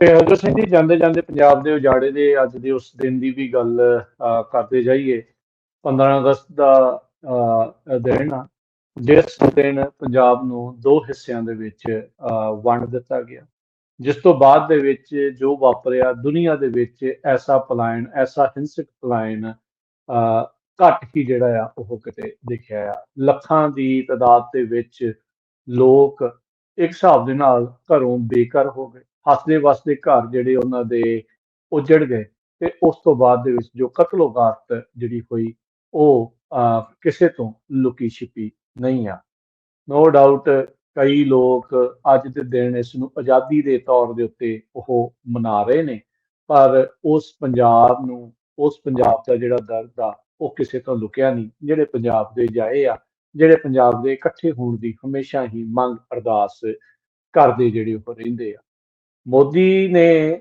ਤੇ ਹਰਜੋਤ ਸਿੰਘ ਜੀ, ਜਾਂਦੇ ਜਾਂਦੇ ਪੰਜਾਬ ਦੇ ਉਜਾੜੇ ਦੇ ਅੱਜ ਦੇ ਉਸ ਦਿਨ ਦੀ ਵੀ ਗੱਲ ਕਰਦੇ ਜਾਈਏ। 15 ਅਗਸਤ ਦਾ ਦਿਨ ਆ, ਜਿਸ ਦਿਨ ਪੰਜਾਬ ਨੂੰ ਦੋ ਹਿੱਸਿਆਂ ਦੇ ਵਿੱਚ ਵੰਡ ਦਿੱਤਾ ਗਿਆ। ਜਿਸ ਤੋਂ ਬਾਅਦ ਦੇ ਵਿੱਚ ਜੋ ਵਾਪਰਿਆ, ਦੁਨੀਆ ਦੇ ਵਿੱਚ ਐਸਾ ਪਲਾਇਨ ਐਸਾ ਹਿੰਸਕ ਪਲਾਇਨ ਘੱਟ ਹੀ ਜਿਹੜਾ ਆ, ਉਹ ਕਿਤੇ ਦੇਖਿਆ ਆ। ਲੱਖਾਂ ਦੀ ਤਾਦਾਦ ਦੇ ਵਿੱਚ ਲੋਕ ਇੱਕ ਹਿਸਾਬ ਦੇ ਨਾਲ ਘਰੋਂ ਬੇਘਰ ਹੋ ਗਏ। ਹੱਸਦੇ ਵਸਦੇ ਘਰ ਜਿਹੜੇ ਉਹਨਾਂ ਦੇ ਉਜੜ ਗਏ ਤੇ ਉਸ ਤੋਂ ਬਾਅਦ ਦੇ ਵਿੱਚ ਜੋ ਕਤਲੋਗਾਰਤ ਜਿਹੜੀ ਹੋਈ, ਉਹ ਕਿਸੇ ਤੋਂ ਲੁਕੀ ਛਿਪੀ ਨਹੀਂ ਆ। ਨੋ ਡਾਊਟ ਕਈ ਲੋਕ ਅੱਜ ਦੇ ਦਿਨ ਇਸ ਨੂੰ ਆਜ਼ਾਦੀ ਦੇ ਤੌਰ ਦੇ ਉੱਤੇ ਉਹ ਮਨਾ ਰਹੇ ਨੇ, ਪਰ ਉਸ ਪੰਜਾਬ ਨੂੰ, ਉਸ ਪੰਜਾਬ ਦਾ ਜਿਹੜਾ ਦਰਦ ਆ, ਉਹ ਕਿਸੇ ਤੋਂ ਲੁਕਿਆ ਨਹੀਂ। ਜਿਹੜੇ ਪੰਜਾਬ ਦੇ ਜਾਏ ਆ, ਜਿਹੜੇ ਪੰਜਾਬ ਦੇ ਇਕੱਠੇ ਹੋਣ ਦੀ ਹਮੇਸ਼ਾ ਹੀ ਮੰਗ ਅਰਦਾਸ ਕਰਦੇ ਜਿਹੜੇ ਉਹ ਰਹਿੰਦੇ ਆ। ਮੋਦੀ ਨੇ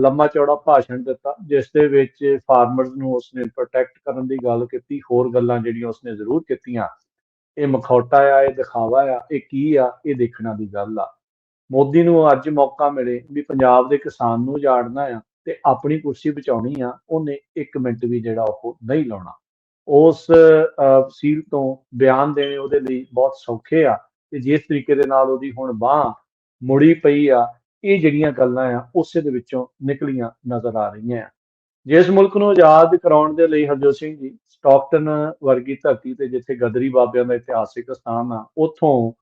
ਲੰਮਾ ਚੌੜਾ ਭਾਸ਼ਣ ਦਿੱਤਾ, ਜਿਸ ਦੇ ਵਿੱਚ ਫਾਰਮਰਸ ਨੂੰ ਉਸਨੇ ਪ੍ਰੋਟੈਕਟ ਕਰਨ ਦੀ ਗੱਲ ਕੀਤੀ, ਹੋਰ ਗੱਲਾਂ ਜਿਹੜੀਆਂ ਉਸਨੇ ਜ਼ਰੂਰ ਕੀਤੀਆਂ। ਇਹ ਮਖੌਟਾ ਆ, ਇਹ ਦਿਖਾਵਾ ਆ, ਇਹ ਕੀ ਆ, ਇਹ ਦੇਖਣਾ ਦੀ ਗੱਲ ਆ। ਮੋਦੀ ਨੂੰ ਅੱਜ ਮੌਕਾ ਮਿਲੇ ਵੀ ਪੰਜਾਬ ਦੇ ਕਿਸਾਨ ਨੂੰ ਜਾੜਨਾ ਆ ਤੇ ਆਪਣੀ ਕੁਰਸੀ ਬਚਾਉਣੀ ਆ, ਉਹਨੇ 1 ਮਿੰਟ ਵੀ ਜਿਹੜਾ ਉਹ ਨਹੀਂ ਲਾਉਣਾ। ਉਸ ਸੀਲ ਤੋਂ ਬਿਆਨ ਦੇਣੇ ਉਹਦੇ ਲਈ ਬਹੁਤ ਸੌਖੇ ਆ ਤੇ ਜਿਸ ਤਰੀਕੇ ਦੇ ਨਾਲ ਉਹਦੀ ਹੁਣ ਬਾਹ ਮੁੜੀ ਪਈ ਆ ਇਹ ਜਿਹੜੀਆਂ ਗੱਲਾਂ ਆ ਉਸੇ ਦੇ ਵਿੱਚੋਂ ਨਿਕਲੀਆਂ ਨਜ਼ਰ ਆ ਰਹੀਆਂ ਆ। ਜਿਸ ਮੁਲਕ ਨੂੰ ਆਜ਼ਾਦ ਕਰਾਉਣ ਦੇ ਲਈ ਹਰਜੋਤ ਸਿੰਘ ਜੀ ਸਟਾਕਟਨ ਵਰਗੀ ਧਰਤੀ ਤੇ ਜਿੱਥੇ ਗਦਰੀ ਬਾਬਿਆਂ ਦਾ ਇਤਿਹਾਸਿਕ ਸਥਾਨ ਆ ਉੱਥੋਂ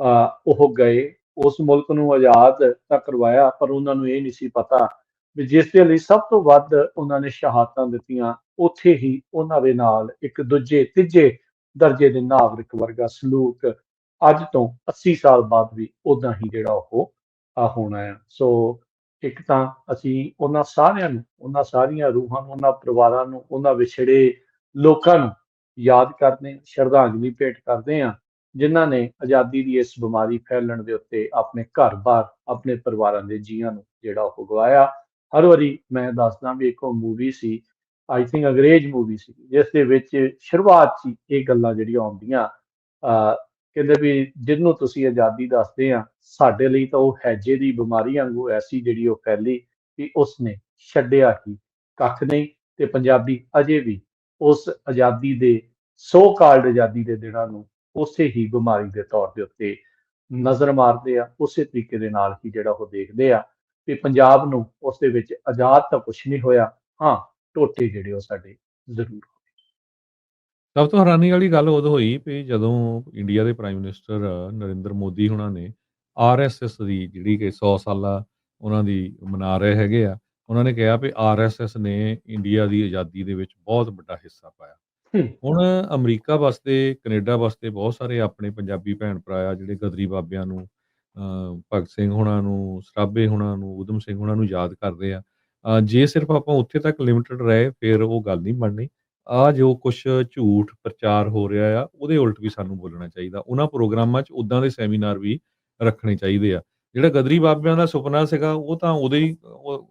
ਅਹ, ਉਹ ਗਏ ਉਸ ਮੁਲਕ ਨੂੰ ਆਜ਼ਾਦ ਤਾਂ ਕਰਵਾਇਆ ਪਰ ਉਹਨਾਂ ਨੂੰ ਇਹ ਨਹੀਂ ਸੀ ਪਤਾ ਵੀ ਜਿਸ ਦੇ ਲਈ ਸਭ ਤੋਂ ਵੱਧ ਉਹਨਾਂ ਨੇ ਸ਼ਹਾਦਤਾਂ ਦਿੱਤੀਆਂ ਉੱਥੇ ਹੀ ਉਹਨਾਂ ਦੇ ਨਾਲ ਇੱਕ ਦੂਜੇ ਤੀਜੇ ਦਰਜੇ ਦੇ ਨਾਗਰਿਕ ਵਰਗਾ ਸਲੂਕ ਅੱਜ ਤੋਂ 80 ਸਾਲ ਬਾਅਦ ਵੀ ਉਦਾਂ ਹੀ ਜਿਹੜਾ ਉਹ ਆ ਹੋਣਾ ਆ। ਸੋ ਇੱਕ ਤਾਂ ਅਸੀਂ ਉਹਨਾਂ ਸਾਰਿਆਂ ਨੂੰ, ਉਹਨਾਂ ਸਾਰੀਆਂ ਰੂਹਾਂ ਨੂੰ, ਉਹਨਾਂ ਪਰਿਵਾਰਾਂ ਨੂੰ, ਉਹਨਾਂ ਵਿਛੜੇ ਲੋਕਾਂ ਨੂੰ ਯਾਦ ਕਰਦੇ ਸ਼ਰਧਾਂਜਲੀ ਭੇਟ ਕਰਦੇ ਹਾਂ, ਜਿਨ੍ਹਾਂ ਨੇ ਆਜ਼ਾਦੀ ਦੀ ਇਸ ਬਿਮਾਰੀ ਫੈਲਣ ਦੇ ਉੱਤੇ ਆਪਣੇ ਘਰ-ਬਾਰ, ਆਪਣੇ ਪਰਿਵਾਰਾਂ ਦੇ ਜੀਆਂ ਨੂੰ ਜਿਹੜਾ ਉਹ ਗਵਾਇਆ। ਹਰ ਵਾਰੀ ਮੈਂ ਦੱਸਦਾ ਵੀ ਇੱਕ ਮੂਵੀ ਸੀ ਆਈ ਥਿੰਕ ਅੰਗਰੇਜ਼ ਮੂਵੀ ਸੀ, ਜਿਸ ਦੇ ਵਿੱਚ ਸ਼ੁਰੂਆਤ 'ਚ ਇਹ ਗੱਲਾਂ ਜਿਹੜੀਆਂ ਆਉਂਦੀਆਂ, ਅਹ ਕਹਿੰਦੇ ਵੀ ਜਿਹਨੂੰ ਤੁਸੀਂ ਆਜ਼ਾਦੀ ਦੱਸਦੇ ਆ, ਸਾਡੇ ਲਈ ਤਾਂ ਉਹ ਹੈਜੇ ਦੀ ਬਿਮਾਰੀ ਵਾਂਗੂ ਐਸੀ ਜਿਹੜੀ ਉਹ ਫੈਲੀ ਕਿ ਉਸਨੇ ਛੱਡਿਆ ਹੀ ਕੱਖ ਨਹੀਂ ਤੇ ਪੰਜਾਬੀ ਅਜੇ ਵੀ ਉਸ ਆਜ਼ਾਦੀ ਦੇ ਸੋ ਕਾਲਡ ਆਜ਼ਾਦੀ ਦੇ ਦਿਨਾਂ ਨੂੰ ਉਸੇ ਹੀ ਬਿਮਾਰੀ ਦੇ ਤੌਰ ਦੇ ਉੱਤੇ ਨਜ਼ਰ ਮਾਰਦੇ ਆ, ਉਸੇ ਤਰੀਕੇ ਦੇ ਨਾਲ ਹੀ ਜਿਹੜਾ ਉਹ ਦੇਖਦੇ ਆ ਕਿ ਪੰਜਾਬ ਨੂੰ ਉਸ ਦੇ ਵਿੱਚ ਆਜ਼ਾਦ ਤਾਂ ਕੁਝ ਨਹੀਂ ਹੋਇਆ, ਹਾਂ, ਟੋਟੇ ਜਿਹੜੇ ਉਹ ਸਾਡੇ ਜ਼ਰੂਰ ਸਭ ਤੋਂ ਹੈਰਾਨੀ ਵਾਲੀ ਗੱਲ ਉਦੋਂ ਹੋਈ ਵੀ ਜਦੋਂ ਇੰਡੀਆ ਦੇ ਪ੍ਰਾਈਮ ਮਿਨਿਸਟਰ ਨਰਿੰਦਰ ਮੋਦੀ ਹੁਣਾਂ ਨੇ ਆਰਐਸਐਸ ਦੀ ਜਿਹੜੀ ਕਿ 100 ਸਾਲਾ ਉਹਨਾਂ ਦੀ ਮਨਾ ਰਹੇ ਹੈਗੇ ਆ ਉਹਨਾਂ ਨੇ ਕਿਹਾ ਵੀ ਆਰਐਸਐਸ ਨੇ ਇੰਡੀਆ ਦੀ ਆਜ਼ਾਦੀ ਦੇ ਵਿੱਚ ਬਹੁਤ ਵੱਡਾ ਹਿੱਸਾ ਪਾਇਆ। ਹੁਣ ਅਮਰੀਕਾ ਵਾਸਤੇ ਕੈਨੇਡਾ ਵਾਸਤੇ ਬਹੁਤ ਸਾਰੇ ਆਪਣੇ ਪੰਜਾਬੀ ਭੈਣ ਭਰਾ ਆ ਜਿਹੜੇ ਗਦਰੀ ਬਾਬਿਆਂ ਨੂੰ ਭਗਤ ਸਿੰਘ ਹੁਣਾਂ ਨੂੰ ਸਰਾਭੇ ਹੁਣਾਂ ਨੂੰ ਉਦਮ ਸਿੰਘ ਹੁਣਾਂ ਨੂੰ ਯਾਦ ਕਰਦੇ ਆ। ਜੇ ਸਿਰਫ ਆਪਾਂ ਉੱਥੇ ਤੱਕ ਲਿਮਿਟਡ ਰਹੇ ਫਿਰ ਉਹ ਗੱਲ ਨਹੀਂ ਬਣਨੀ। ਆ ਜੋ ਕੁਝ ਝੂਠ ਪ੍ਰਚਾਰ ਹੋ ਰਿਹਾ ਆ, ਉਹਦੇ ਉਲਟ ਵੀ ਸਾਨੂੰ ਬੋਲਣਾ ਚਾਹੀਦਾ। ਉਹਨਾਂ ਪ੍ਰੋਗਰਾਮਾਂ 'ਚ ਉਦਾਂ ਦੇ ਸੈਮੀਨਾਰ ਵੀ ਰੱਖਣੇ ਚਾਹੀਦੇ ਆ। ਜਿਹੜਾ ਗਦਰੀ ਬਾਬਿਆਂ ਦਾ ਸੁਪਨਾ ਸੀਗਾ, ਉਹ ਤਾਂ ਉਦੋਂ ਹੀ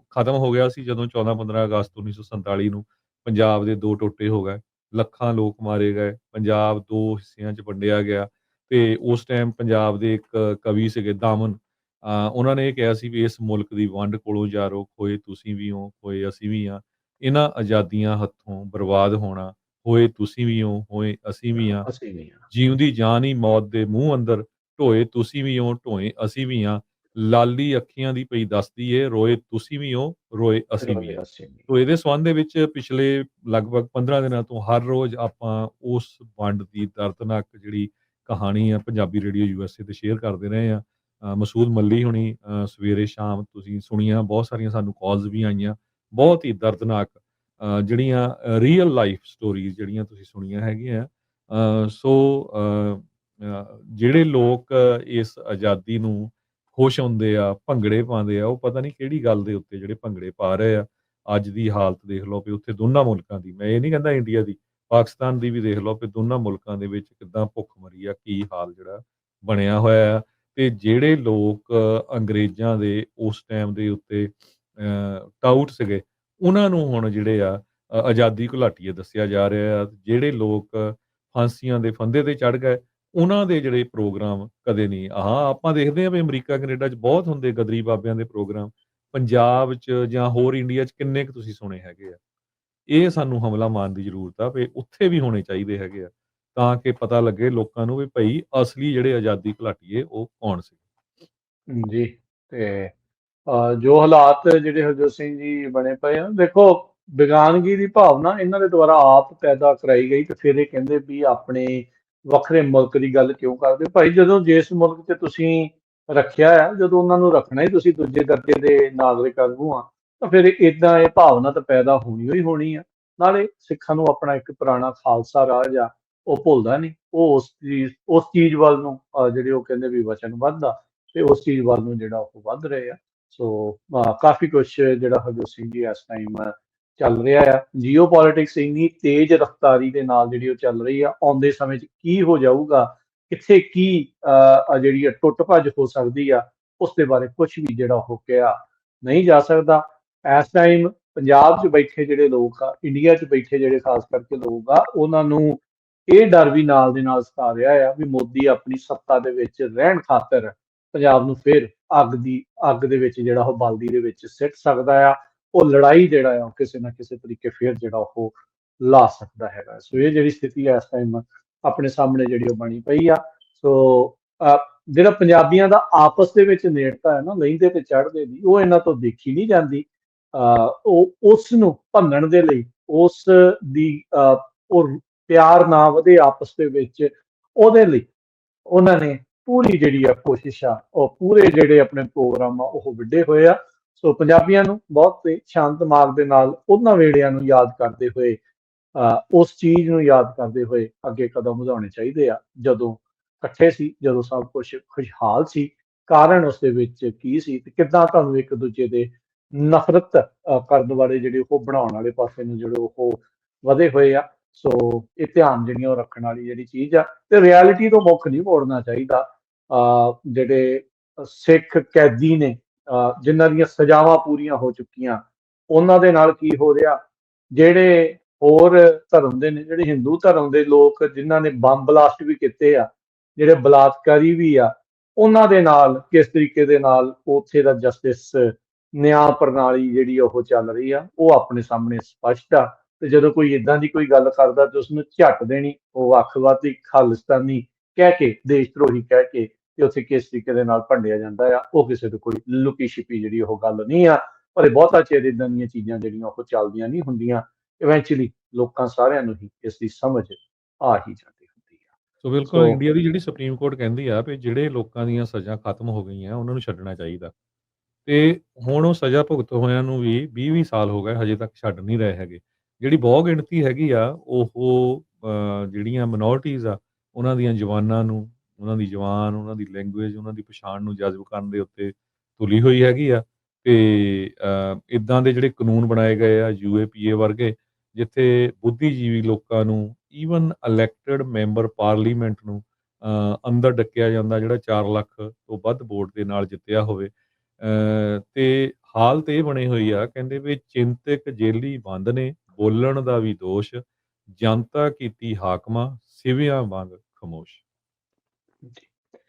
ਖਤਮ ਹੋ ਗਿਆ ਸੀ ਜਦੋਂ 14-15 ਅਗਸਤ 1947 ਨੂੰ ਪੰਜਾਬ ਦੇ ਦੋ ਟੋਟੇ ਹੋ ਗਏ। ਲੱਖਾਂ ਲੋਕ ਮਾਰੇ ਗਏ, ਪੰਜਾਬ ਦੋ ਹਿੱਸਿਆਂ 'ਚ ਵੰਡਿਆ ਗਿਆ ਤੇ ਉਸ ਟਾਈਮ ਪੰਜਾਬ ਦੇ ਇੱਕ ਕਵੀ ਸੀਗੇ ਦਾਮਨ, ਅਹ ਉਹਨਾਂ ਨੇ ਇਹ ਕਿਹਾ ਸੀ ਵੀ ਇਸ ਮੁਲਕ ਦੀ ਵੰਡ ਕੋਲੋਂ ਯਾਰੋ ਖੋਏ ਤੁਸੀਂ ਵੀ ਹੋ, ਖੋਏ ਅਸੀਂ ਵੀ ਆ ਇਹਨਾਂ ਆਜ਼ਾਦੀਆਂ ਹੱਥੋਂ ਬਰਬਾਦ ਹੋਣਾ ਹੋਏ ਤੁਸੀਂ ਵੀ ਹੋ ਹੋਏ ਅਸੀਂ ਵੀ ਆ ਅਸੀਂ ਆ ਜਿਉਂਦੀ ਜਾਨ ਹੀ ਮੌਤ ਦੇ ਮੂੰਹ ਅੰਦਰ ਢੋਏ ਤੁਸੀਂ ਵੀ ਹੋ ਢੋਏ ਅਸੀਂ ਵੀ ਆ ਲਾਲੀ ਅੱਖੀਆਂ ਦੀ ਪਈ ਦੱਸਦੀ ਏ ਰੋਏ ਤੁਸੀਂ ਵੀ ਹੋ ਰੋਏ ਅਸੀਂ ਵੀ ਆ ਤੋ ਇਹਦੇ ਸੰਬੰਧ ਦੇ ਵਿੱਚ ਪਿਛਲੇ ਲਗਭਗ 15 ਦਿਨਾਂ ਤੋਂ ਹਰ ਰੋਜ਼ ਆਪਾਂ ਉਸ ਵੰਡ ਦੀ ਦਰਦਨਾਕ ਜਿਹੜੀ ਕਹਾਣੀ ਆ ਪੰਜਾਬੀ ਰੇਡੀਓ ਯੂਐਸਏ ਤੇ ਸ਼ੇਅਰ ਕਰਦੇ ਰਹੇ ਆ ਮਸੂਦ ਮੱਲੀ ਹੁਣੀ ਸਵੇਰੇ ਸ਼ਾਮ ਤੁਸੀਂ ਸੁਣੀਆਂ ਬਹੁਤ ਸਾਰੀਆਂ ਸਾਨੂੰ ਕਾਲਸ ਵੀ ਆਈਆਂ। ਬਹੁਤ ਹੀ ਦਰਦਨਾਕ ਅ, ਜਿਹੜੀਆਂ ਰੀਅਲ ਲਾਈਫ ਸਟੋਰੀਜ਼ ਜਿਹੜੀਆਂ ਤੁਸੀਂ ਸੁਣੀਆਂ ਹੈਗੀਆਂ ਸੋ ਜਿਹੜੇ ਲੋਕ ਇਸ ਆਜ਼ਾਦੀ ਨੂੰ ਖੁਸ਼ ਹੁੰਦੇ ਆ ਭੰਗੜੇ ਪਾਉਂਦੇ ਆ ਉਹ ਪਤਾ ਨਹੀਂ ਕਿਹੜੀ ਗੱਲ ਦੇ ਉੱਤੇ ਜਿਹੜੇ ਭੰਗੜੇ ਪਾ ਰਹੇ ਆ। ਅੱਜ ਦੀ ਹਾਲਤ ਦੇਖ ਲਓ ਵੀ ਉੱਥੇ ਦੋਨਾਂ ਮੁਲਕਾਂ ਦੀ ਮੈਂ ਇਹ ਨਹੀਂ ਕਹਿੰਦਾ ਇੰਡੀਆ ਦੀ ਪਾਕਿਸਤਾਨ ਦੀ ਵੀ ਦੇਖ ਲਓ ਵੀ ਦੋਨਾਂ ਮੁਲਕਾਂ ਦੇ ਵਿੱਚ ਕਿੱਦਾਂ ਭੁੱਖ ਮਰੀ ਆ ਕੀ ਹਾਲ ਜਿਹੜਾ ਬਣਿਆ ਹੋਇਆ ਆ। ਤੇ ਜਿਹੜੇ ਲੋਕ ਅੰਗਰੇਜ਼ਾਂ ਦੇ ਉਸ ਟਾਈਮ ਦੇ ਉੱਤੇ ਟਾਊਟ ਸੀਗੇ। ਉਹਨਾਂ ਨੂੰ ਹੁਣ ਜਿਹੜੇ ਆ ਆਜ਼ਾਦੀ ਘੁਲਾਟੀਏ ਦੱਸਿਆ ਜਾ ਰਿਹਾ ਆ, ਜਿਹੜੇ ਲੋਕ ਫਾਂਸੀਆਂ ਦੇ ਫੰਦੇ ਤੇ ਚੜ ਗਏ, ਉਹਨਾਂ ਦੇ ਜਿਹੜੇ ਪ੍ਰੋਗਰਾਮ ਕਦੇ ਨਹੀਂ। ਹਾਂ ਆਪਾਂ ਦੇਖਦੇ ਆ ਵੀ ਅਮਰੀਕਾ, ਕੈਨੇਡਾ 'ਚ ਬਹੁਤ ਹੁੰਦੇ ਗਦਰੀ ਬਾਬਿਆਂ ਦੇ ਪ੍ਰੋਗਰਾਮ। ਪੰਜਾਬ 'ਚ ਜਾਂ ਹੋਰ ਇੰਡੀਆ 'ਚ ਕਿੰਨੇ ਕੁ ਤੁਸੀਂ ਸੁਣੇ ਹੈਗੇ ਆ। ਇਹ ਸਾਨੂੰ ਹਮਲਾ ਮਾਰਨ ਦੀ ਜ਼ਰੂਰਤ ਆ ਵੀ ਉੱਥੇ ਵੀ ਹੋਣੇ ਚਾਹੀਦੇ ਹੈਗੇ ਆ, ਤਾਂ ਕਿ ਪਤਾ ਲੱਗੇ ਲੋਕਾਂ ਨੂੰ ਵੀ ਭਈ ਅਸਲੀ ਜਿਹੜੇ ਆਜ਼ਾਦੀ ਘੁਲਾਟੀਏ ਉਹ ਕੌਣ ਸੀ। ਜੀ, ਤੇ ਜੋ ਹਾਲਾਤ ਜਿਹੜੇ ਹਰਜੋਤ ਸਿੰਘ ਜੀ ਬਣੇ ਪਏ ਆ, ਦੇਖੋ ਵਿਗਾਨਗੀ ਦੀ ਭਾਵਨਾ ਇਹਨਾਂ ਦੇ ਦੁਆਰਾ ਆਪ ਪੈਦਾ ਕਰਾਈ ਗਈ ਤੇ ਫਿਰ ਇਹ ਕਹਿੰਦੇ ਵੀ ਆਪਣੇ ਵੱਖਰੇ ਮੁਲਕ ਦੀ ਗੱਲ ਕਿਉਂ ਕਰਦੇ? ਭਾਈ ਜਦੋਂ ਜਿਸ ਮੁਲਕ 'ਚ ਤੁਸੀਂ ਰੱਖਿਆ ਆ, ਜਦੋਂ ਉਹਨਾਂ ਨੂੰ ਰੱਖਣਾ ਹੀ ਤੁਸੀਂ ਦੂਜੇ ਦਰਜੇ ਦੇ ਨਾਗਰਿਕ ਵਾਂਗੂ ਆ, ਤਾਂ ਫਿਰ ਇਦਾਂ ਇਹ ਭਾਵਨਾ ਤਾਂ ਪੈਦਾ ਹੋਣੀ ਹੀ ਹੋਣੀ ਆ। ਨਾਲੇ ਸਿੱਖਾਂ ਨੂੰ ਆਪਣਾ ਇੱਕ ਪੁਰਾਣਾ ਖਾਲਸਾ ਰਾਜ ਆ, ਉਹ ਭੁੱਲਦਾ ਨਹੀਂ। ਉਹ ਉਸ ਚੀਜ਼ ਉਸ ਚੀਜ਼ ਵੱਲ ਨੂੰ ਜਿਹੜੇ ਉਹ ਕਹਿੰਦੇ ਵੀ ਵਚਨ ਵੱਧਦਾ, ਤੇ ਉਸ ਚੀਜ਼ ਵੱਲ ਨੂੰ ਜਿਹੜਾ ਉਹ ਵੱਧ ਰਹੇ ਆ। ਸੋ ਕਾਫੀ ਕੁਝ ਜਿਹੜਾ ਹਰਜੋਤ ਸਿੰਘ ਜੀ ਇਸ ਟਾਈਮ ਚੱਲ ਰਿਹਾ ਆ। ਜੀਓ ਪੋਲਿਟਿਕਸ ਇੰਨੀ ਤੇਜ਼ ਰਫ਼ਤਾਰੀ ਦੇ ਨਾਲ ਜਿਹੜੀ ਉਹ ਚੱਲ ਰਹੀ ਆ ਆਉਂਦੇ ਸਮੇਂ 'ਚ ਕੀ ਹੋ ਜਾਊਗਾ ਕਿੱਥੇ ਕੀ ਅਹ, ਜਿਹੜੀ ਆ ਟੁੱਟ ਭੱਜ ਹੋ ਸਕਦੀ ਆ ਉਸ ਦੇ ਬਾਰੇ ਕੁਝ ਵੀ ਜਿਹੜਾ ਉਹ ਕਿਹਾ ਨਹੀਂ ਜਾ ਸਕਦਾ। ਇਸ ਟਾਈਮ ਪੰਜਾਬ 'ਚ ਬੈਠੇ ਜਿਹੜੇ ਲੋਕ ਆ ਇੰਡੀਆ 'ਚ ਬੈਠੇ ਜਿਹੜੇ ਖਾਸ ਕਰਕੇ ਲੋਕ ਆ ਉਹਨਾਂ ਨੂੰ ਇਹ ਡਰ ਵੀ ਨਾਲ ਦੇ ਨਾਲ ਸਤਾ ਰਿਹਾ ਆ ਵੀ ਮੋਦੀ ਆਪਣੀ ਸੱਤਾ ਦੇ ਵਿੱਚ ਰਹਿਣ ਖਾਤਰ ਪੰਜਾਬ ਨੂੰ ਫਿਰ ਅੱਗ ਦੀ ਅੱਗ ਦੇ ਵਿੱਚ ਜਿਹੜਾ ਉਹ ਬਲਦੀ ਦੇ ਵਿੱਚ ਸਿੱਟ ਸਕਦਾ ਆ ਉਹ ਲੜਾਈ ਜਿਹੜਾ ਆ ਉਹ ਕਿਸੇ ਨਾ ਕਿਸੇ ਤਰੀਕੇ ਫਿਰ ਜਿਹੜਾ ਉਹ ਲਾ ਸਕਦਾ ਹੈਗਾ। ਸੋ ਇਹ ਜਿਹੜੀ ਸਥਿਤੀ ਆ ਇਸ ਟਾਈਮ ਆਪਣੇ ਸਾਹਮਣੇ ਜਿਹੜੀ ਉਹ ਬਣੀ ਪਈ ਆ। ਸੋ ਜਿਹੜਾ ਪੰਜਾਬੀਆਂ ਦਾ ਆਪਸ ਦੇ ਵਿੱਚ ਨੇੜਤਾ ਹੈ ਨਾ ਲਹਿੰਦੇ ਤੇ ਚੜ੍ਹਦੇ ਦੀ ਉਹ ਇਹਨਾਂ ਤੋਂ ਦੇਖੀ ਨਹੀਂ ਜਾਂਦੀ। ਅਹ, ਉਹ ਉਸ ਨੂੰ ਭੰਨਣ ਦੇ ਲਈ ਉਸ ਦੀ ਅਹ, ਉਹ ਪਿਆਰ ਨਾ ਵਧੇ ਆਪਸ ਦੇ ਵਿੱਚ ਉਹਦੇ ਲਈ ਉਹਨਾਂ ਨੇ ਪੂਰੀ ਜਿਹੜੀ ਆ ਕੋਸ਼ਿਸ਼ ਆ ਉਹ ਪੂਰੇ ਜਿਹੜੇ ਆਪਣੇ ਪ੍ਰੋਗਰਾਮ ਆ ਉਹ ਵਿੱਢੇ ਹੋਏ ਆ। ਸੋ ਪੰਜਾਬੀਆਂ ਨੂੰ ਬਹੁਤ ਸ਼ਾਂਤ ਦਿਮਾਗ ਦੇ ਨਾਲ ਉਹਨਾਂ ਵੇੜਿਆਂ ਨੂੰ ਯਾਦ ਕਰਦੇ ਹੋਏ ਅਹ, ਉਸ ਚੀਜ਼ ਨੂੰ ਯਾਦ ਕਰਦੇ ਹੋਏ ਅੱਗੇ ਕਦਮ ਵਧਾਉਣੇ ਚਾਹੀਦੇ ਆ। ਜਦੋਂ ਇਕੱਠੇ ਸੀ ਜਦੋਂ ਸਭ ਕੁਝ ਖੁਸ਼ਹਾਲ ਸੀ ਕਾਰਨ ਉਸ ਦੇ ਵਿੱਚ ਕੀ ਸੀ ਤੇ ਕਿੱਦਾਂ ਤੁਹਾਨੂੰ ਇੱਕ ਦੂਜੇ ਦੇ ਨਫ਼ਰਤ ਕਰਨ ਵਾਲੇ ਜਿਹੜੇ ਉਹ ਬਣਾਉਣ ਵਾਲੇ ਪਾਸੇ ਨੂੰ ਜਿਹੜੇ ਉਹ ਵਧੇ ਹੋਏ ਆ। ਸੋ ਇਹ ਧਿਆਨ ਜਿਹੜੀਆਂ ਉਹ ਰੱਖਣ ਵਾਲੀ ਜਿਹੜੀ ਚੀਜ਼ ਆ ਤੇ ਰਿਐਲਿਟੀ ਤੋਂ ਮੁੱਖ ਨਹੀਂ ਮੋੜਨਾ ਚਾਹੀਦਾ। ਜਿਹੜੇ ਸਿੱਖ ਕੈਦੀ ਨੇ ਅਹ, ਜਿਨ੍ਹਾਂ ਦੀਆਂ ਸਜ਼ਾਵਾਂ ਪੂਰੀਆਂ ਹੋ ਚੁੱਕੀਆਂ ਉਹਨਾਂ ਦੇ ਨਾਲ ਕੀ ਹੋ ਰਿਹਾ? ਜਿਹੜੇ ਹੋਰ ਧਰਮ ਦੇ ਨੇ ਜਿਹੜੇ ਹਿੰਦੂ ਧਰਮ ਦੇ ਲੋਕ ਜਿਨ੍ਹਾਂ ਨੇ ਬੰਬ ਬਲਾਸਟ ਵੀ ਕੀਤੇ ਆ ਜਿਹੜੇ ਬਲਾਤਕਾਰੀ ਵੀ ਆ ਉਹਨਾਂ ਦੇ ਨਾਲ ਕਿਸ ਤਰੀਕੇ ਦੇ ਨਾਲ ਉੱਥੇ ਦਾ ਜਸਟਿਸ ਨਿਆਂ ਪ੍ਰਣਾਲੀ ਜਿਹੜੀ ਉਹ ਚੱਲ ਰਹੀ ਆ ਉਹ ਆਪਣੇ ਸਾਹਮਣੇ ਸਪਸ਼ਟ ਆ। ਤੇ ਜਦੋਂ ਕੋਈ ਇਦਾਂ ਦੀ ਕੋਈ ਗੱਲ ਕਰਦਾ ਤੇ ਉਸ ਨੂੰ ਝੱਟ ਦੇਣੀ ਉਹ ਵੱਖਵਾਦੀ ਖਾਲਿਸਤਾਨੀ ਕਹਿ ਕੇ ਦੇਸ਼ ਧਰੋਹੀ ਕਹਿ ਕੇ ਤੇ ਉੱਥੇ ਕਿਸ ਤਰੀਕੇ ਦੇ ਨਾਲ ਭੰਡਿਆ ਜਾਂਦਾ ਆ ਉਹ ਕਿਸੇ ਤੋਂ ਕੋਈ ਲੁਕੀ ਛਿਪੀ ਜਿਹੜੀ ਉਹ ਗੱਲ ਨਹੀਂ ਆ ਪਰ ਇਹ ਬਹੁਤਾ ਚਿਰ ਇਦਾਂ ਦੀਆਂ ਚੀਜ਼ਾਂ ਜਿਹੜੀਆਂ ਉਹ ਚੱਲਦੀਆਂ ਨਹੀਂ ਹੁੰਦੀਆਂ ਇਵੈਂਚੁਅਲੀ ਲੋਕਾਂ ਸਾਰਿਆਂ ਨੂੰ ਹੀ ਇਸ ਦੀ ਸਮਝ ਆ ਹੀ ਜਾਂਦੀ ਹੁੰਦੀ ਆ। ਸੋ ਬਿਲਕੁਲ ਇੰਡੀਆ ਦੀ ਜਿਹੜੀ ਸੁਪਰੀਮ ਕੋਰਟ ਕਹਿੰਦੀ ਆ ਵੀ ਜਿਹੜੇ ਲੋਕਾਂ ਦੀਆਂ ਸਜ਼ਾ ਖਤਮ ਹੋ ਗਈਆਂ ਉਹਨਾਂ ਨੂੰ ਛੱਡਣਾ ਚਾਹੀਦਾ। ਤੇ ਹੁਣ ਉਹ ਸਜ਼ਾ ਭੁਗਤ ਹੋਇਆਂ ਨੂੰ ਵੀ 20-20 ਸਾਲ ਹੋ ਗਏ ਹਜੇ ਤੱਕ ਛੱਡ ਨਹੀਂ ਰਹੇ ਹੈਗੇ। ਜਿਹੜੀ ਬਹੁਤ ਗਿਣਤੀ ਹੈਗੀ ਆ ਉਹ ਜਿਹੜੀਆਂ ਮਿਨੋਰਟੀਜ਼ ਆ ਉਹਨਾਂ ਦੀਆਂ ਜਵਾਨਾਂ ਨੂੰ ਉਹਨਾਂ ਦੀ ਜਵਾਨ ਉਹਨਾਂ ਦੀ ਲੈਂਗੁਏਜ ਉਹਨਾਂ ਦੀ ਪਛਾਣ ਨੂੰ ਜਜ਼ਬ ਕਰਨ ਦੇ ਉੱਤੇ ਤੁਲੀ ਹੋਈ ਹੈਗੀ ਆ ਤੇ ਇਦਾਂ ਦੇ ਜਿਹੜੇ ਕਾਨੂੰਨ ਬਣਾਏ ਗਏ ਆ ਯੂਏਪੀਏ ਵਰਗੇ ਜਿੱਥੇ ਬੁੱਧੀਜੀਵੀ ਲੋਕਾਂ ਨੂੰ ਈਵਨ ਇਲੈਕਟਿਡ ਮੈਂਬਰ ਪਾਰਲੀਮੈਂਟ ਨੂੰ ਅੰਦਰ ਡੱਕਿਆ ਜਾਂਦਾ ਜਿਹੜਾ 4 ਲੱਖ ਤੋਂ ਵੱਧ ਵੋਟ ਦੇ ਨਾਲ ਜਿੱਤਿਆ ਹੋਵੇ ਅਹ, ਤੇ ਹਾਲਤ ਇਹ ਬਣੀ ਹੋਈ ਆ ਕਹਿੰਦੇ ਵੀ ਚਿੰਤਕ ਜੇਲੀ ਬੰਦ ਨੇ ਬੋਲਣ ਦਾ ਵੀ ਦੋਸ਼ ਜਨਤਾ ਕੀਤੀ ਹਾਕਮਾਂ ਸਿਵਿਆਂ ਵਾਂਗ ਖਮੋਸ਼।